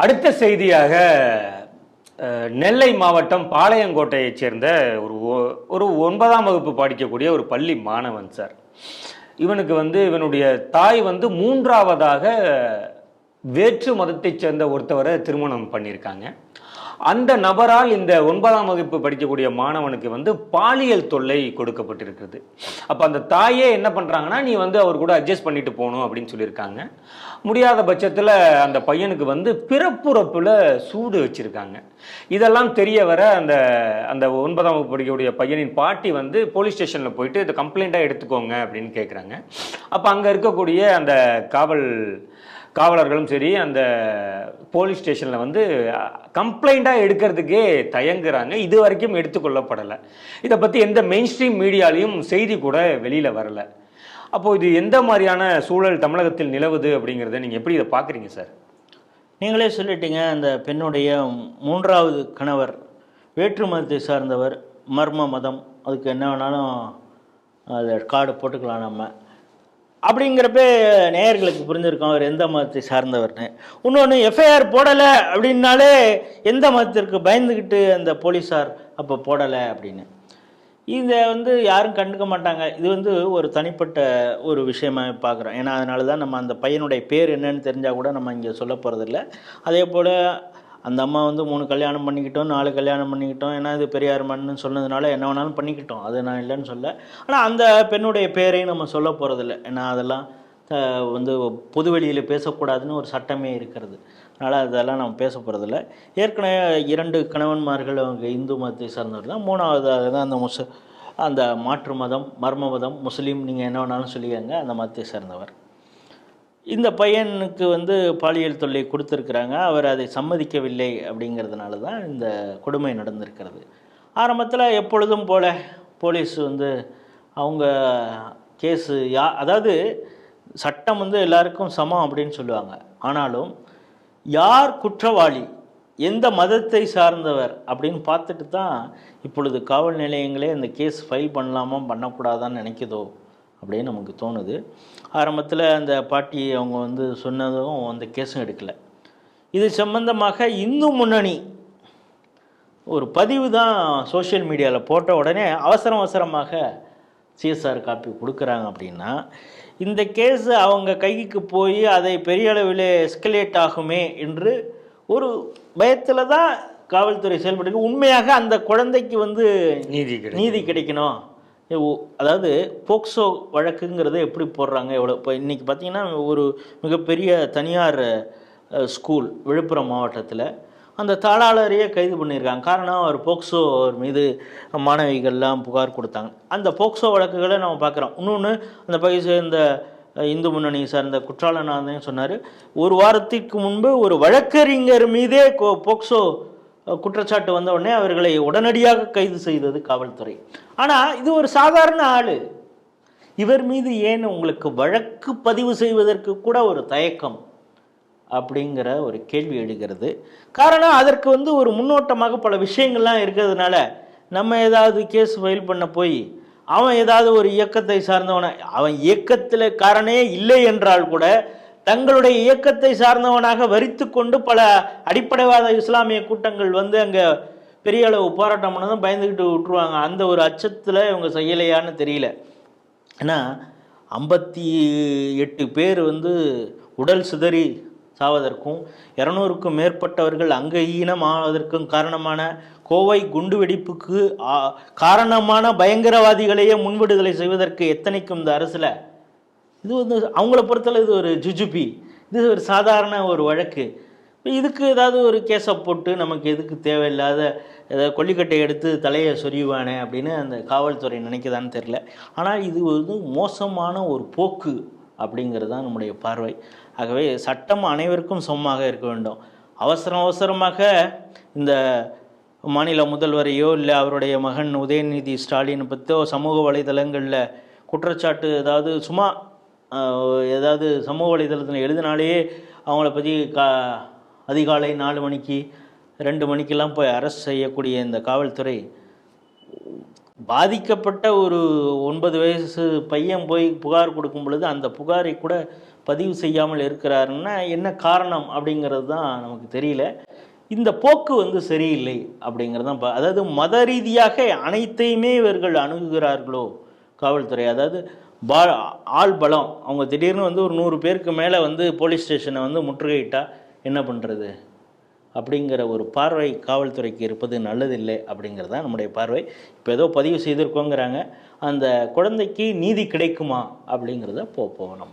அடுத்த செய்தியாக நெல்லை மாவட்டம் பாளையங்கோட்டையைச் சேர்ந்த ஒரு ஒ- ஒரு ஒன்பதாம் வகுப்பு படிக்கக்கூடிய ஒரு பள்ளி மாணவன் சார். இவனுக்கு வந்து இவனுடைய தாய் வந்து மூன்றாவதாக வேற்று மதத்தைச் சேர்ந்த ஒருத்தவரை திருமணம் பண்ணியிருக்காங்க. அந்த நபரால் இந்த ஒன்பதாம் வகுப்பு படிக்கக்கூடிய மாணவனுக்கு வந்து பாலியல் தொல்லை கொடுக்கப்பட்டிருக்கிறது. அப்போ அந்த தாயே என்ன பண்ணுறாங்கன்னா நீ வந்து அவர் கூட அட்ஜஸ்ட் பண்ணிட்டு போகணும் அப்படின்னு சொல்லியிருக்காங்க. முடியாத பட்சத்தில் அந்த பையனுக்கு வந்து பிறப்புறப்பில் சூடு வச்சுருக்காங்க. இதெல்லாம் தெரிய வர அந்த அந்த ஒன்பதாம் வகுப்பு படிக்கக்கூடிய பையனின் பாட்டி வந்து போலீஸ் ஸ்டேஷனில் போயிட்டு இதை கம்ப்ளைண்ட்டாக எடுத்துக்கோங்க அப்படின்னு கேட்குறாங்க அப்போ அங்கே இருக்கக்கூடிய அந்த காவல் காவலர்களும் சரி அந்த போலீஸ் ஸ்டேஷனில் வந்து கம்ப்ளைண்ட்டாக எடுக்கிறதுக்கே தயங்குறாங்க. இது வரைக்கும் எடுத்துக்கொள்ளப்படலை இதை பற்றி எந்த மெயின் ஸ்ட்ரீம் மீடியாலையும் செய்தி கூட வெளியில் வரலை. அப்போது இது எந்த மாதிரியான சூழல் தமிழகத்தில் நிலவுது அப்படிங்கிறத நீங்கள் எப்படி இதை பார்க்குறீங்க சார்? நீங்களே சொல்லிட்டீங்க அந்த பெண்ணுடைய மூன்றாவது கணவர் வேற்று மதத்தை சார்ந்தவர் மர்ம மதம். அதுக்கு என்ன வேணாலும் அதை கார்டு போட்டுக்கலாம் நம்ம. அப்படிங்கிறப்ப நேயர்களுக்கு புரிஞ்சிருக்கோம். அவர் எந்த மதத்தை சார்ந்தவர்னு. இன்னொன்று எஃப்ஐஆர் போடலை அப்படின்னாலே எந்த மதத்திற்கு பயந்துக்கிட்டு அந்த போலீஸார் அப்போ போடலை அப்படின்னு. இதை வந்து யாரும் கண்டுக்க மாட்டாங்க. இது வந்து ஒரு தனிப்பட்ட ஒரு விஷயமா பார்க்குறோம் ஏன்னா அதனால தான் நம்ம அந்த பையனுடைய பேர் என்னன்னு தெரிஞ்சால் கூட நம்ம இங்கே சொல்ல போகிறதில்ல அதே போல் அந்த அம்மா வந்து மூணு கல்யாணம் பண்ணிக்கிட்டோம் நாலு கல்யாணம் பண்ணிக்கிட்டோம். ஏன்னா இது பெரியார் மண்ணுன்னு சொன்னதுனால என்ன வேணாலும் பண்ணிக்கிட்டோம். அது நான் இல்லைன்னு சொல்ல. ஆனால் அந்த பெண்ணுடைய பேரையும் நம்ம சொல்ல போகிறதில்ல ஏன்னா அதெல்லாம் வந்து பொதுவெளியில் பேசக்கூடாதுன்னு ஒரு சட்டமே இருக்கிறது. அதனால் அதெல்லாம் நம்ம பேச போகிறதில்ல ஏற்கனவே இரண்டு கணவன்மார்கள் அவங்க இந்து மதத்தை சார்ந்தவர் தான். மூணாவதாக தான் அந்த முஸ் அந்த மாற்று மதம் மர்ம மதம் முஸ்லீம் நீங்கள் என்ன வேணாலும் சொல்லிக்கங்க அந்த மதத்தை சேர்ந்தவர். இந்த பையனுக்கு வந்து பாலியல் தொல்லை கொடுத்துருக்குறாங்க. அவர் அதை சம்மதிக்கவில்லை அப்படிங்கிறதுனால தான் இந்த கொடுமை நடந்திருக்கிறது. ஆரம்பத்தில் எப்பொழுதும் போல போலீஸ் வந்து அவங்க கேஸு யா அதாவது சட்டம் வந்து எல்லாருக்கும் சமம் அப்படின்னு சொல்லுவாங்க. ஆனாலும் யார் குற்றவாளி எந்த மதத்தை சார்ந்தவர் அப்படின்னு பார்த்துட்டு தான் இப்பொழுது காவல் நிலையங்களே இந்த கேஸ் ஃபைல் பண்ணலாமா பண்ணக்கூடாதான்னு நினைக்குதோ? அப்படின்னு நமக்கு தோணுது. ஆரம்பத்தில் அந்த பாட்டி அவங்க வந்து சொன்னதும் அந்த கேஸும் எடுக்கலை. இது சம்பந்தமாக இந்து முன்னணி ஒரு பதிவு தான் சோஷியல் மீடியாவில் போட்ட உடனே அவசரம் அவசரமாக சிஎஸ்ஆர் காப்பி கொடுக்குறாங்க அப்படின்னா இந்த கேஸ் அவங்க கைக்கு போய் அதை பெரிய அளவில் எஸ்கலேட் ஆகுமே என்று ஒரு பயத்தில் தான் காவல்துறை செயல்பட்டு உண்மையாக அந்த குழந்தைக்கு வந்து நீதி நீதி கிடைக்கணும். அதாவது போக்சோ வழக்குங்கிறத எப்படி போடுறாங்க? எவ்வளோ இப்போ இன்றைக்கி பார்த்தீங்கன்னா ஒரு மிகப்பெரிய தனியார் ஸ்கூல் விழுப்புரம் மாவட்டத்தில் அந்த தாளாளரையே கைது பண்ணியிருக்காங்க. காரணம் அவர் போக்சோ அவர் மீது மாணவிகள்லாம் புகார் கொடுத்தாங்க. அந்த போக்சோ வழக்குகளை நம்ம பார்க்குறோம். இன்னொன்று அந்த பகுதி சேர்ந்த இந்து முன்னணி சார்ந்த குற்றாலநாதன் சொன்னார் ஒரு வாரத்திற்கு முன்பு ஒரு வழக்கறிஞர் மீதே கோ போக்சோ குற்றச்சாட்டு வந்த உடனே அவர்களை உடனடியாக கைது செய்தது காவல்துறை. ஆனால் இது ஒரு சாதாரண ஆள். இவர் மீது ஏன் உங்களுக்கு வழக்கு பதிவு செய்வதற்கு கூட ஒரு தயக்கம்? அப்படிங்கிற ஒரு கேள்வி எழுகிறது. காரணம் அதற்கு வந்து ஒரு முன்னோட்டமாக பல விஷயங்கள்லாம் இருக்கிறதுனால நம்ம ஏதாவது கேஸ் ஃபைல் பண்ண போய் அவன் ஏதாவது ஒரு இயக்கத்தை சார்ந்தவனை அவன் இயக்கத்தில் காரணே இல்லை என்றால் கூட தங்களுடைய இயக்கத்தை சார்ந்தவனாக வரித்து கொண்டு பல அடிப்படைவாத இஸ்லாமிய கூட்டங்கள் வந்து அங்கே பெரிய அளவு போராட்டம் பண்ணதும் பயந்துக்கிட்டு விட்டுருவாங்க. அந்த ஒரு அச்சத்தில் இவங்க செய்யலையான்னு தெரியல. ஏன்னா ஐம்பத்தி எட்டு பேர் வந்து உடல் சிதறி சாவதற்கும் இரநூறுக்கும் மேற்பட்டவர்கள் அங்கஹீனம் ஆவதற்கும் காரணமான கோவை குண்டுவெடிப்புக்கு காரணமான பயங்கரவாதிகளையே முன்விடுதலை செய்வதற்கு எத்தனைக்கும் இந்த அரசில் இது வந்து அவங்கள பொறுத்தல இது ஒரு ஜுஜுபி. இது ஒரு சாதாரண ஒரு வழக்கு. இதுக்கு ஏதாவது ஒரு கேஸை போட்டு நமக்கு எதுக்கு தேவையில்லாத ஏதாவது கொல்லிக்கட்டை எடுத்து தலையை சொரிவானே அப்படின்னு அந்த காவல்துறை நினைக்கதான்னு தெரில ஆனால் இது வந்து மோசமான ஒரு போக்கு அப்படிங்கிறது தான் நம்முடைய பார்வை. ஆகவே சட்டம் அனைவருக்கும் சமமாக இருக்க வேண்டும். அவசரம் அவசரமாக இந்த மாநில முதல்வரையோ இல்லை அவருடைய மகன் உதயநிதி ஸ்டாலின் பற்றியோ சமூக வலைதளங்களில் குற்றச்சாட்டு ஏதாவது சும்மா ஏதாவது சமூக வலைதளத்தில் எழுதினாலே அவங்கள பற்றி கா அதிகாலை நாலு மணிக்கு ரெண்டு மணிக்கெல்லாம் போய் அரெஸ்ட் செய்யக்கூடிய இந்த காவல்துறை பாதிக்கப்பட்ட ஒரு ஒன்பது வயசு பையன் போய் புகார் கொடுக்கும் பொழுது அந்த புகாரை கூட பதிவு செய்யாமல் இருக்கிறாருன்னா என்ன காரணம் அப்படிங்கிறது தான் நமக்கு தெரியல. இந்த போக்கு வந்து சரியில்லை அப்படிங்கிறது தான் அதாவது மத ரீதியாக அனைத்தையுமே இவர்கள் அணுகுகிறார்களோ? காவல்துறை. அதாவது பா ஆள் பலம். அவங்க திடீர்னு வந்து ஒரு நூறு பேருக்கு மேலே வந்து போலீஸ் ஸ்டேஷனை வந்து முற்றுகையிட்டால் என்ன பண்ணுறது அப்படிங்கிற ஒரு பார்வை காவல்துறைக்கு இருப்பது நல்லதில்லை அப்படிங்கிறது தான் நம்முடைய பார்வை. இப்போ ஏதோ பதிவு செய்திருக்கோங்கிறாங்க. அந்த குழந்தைக்கு நீதி கிடைக்குமா அப்படிங்கிறத போ போகணும்.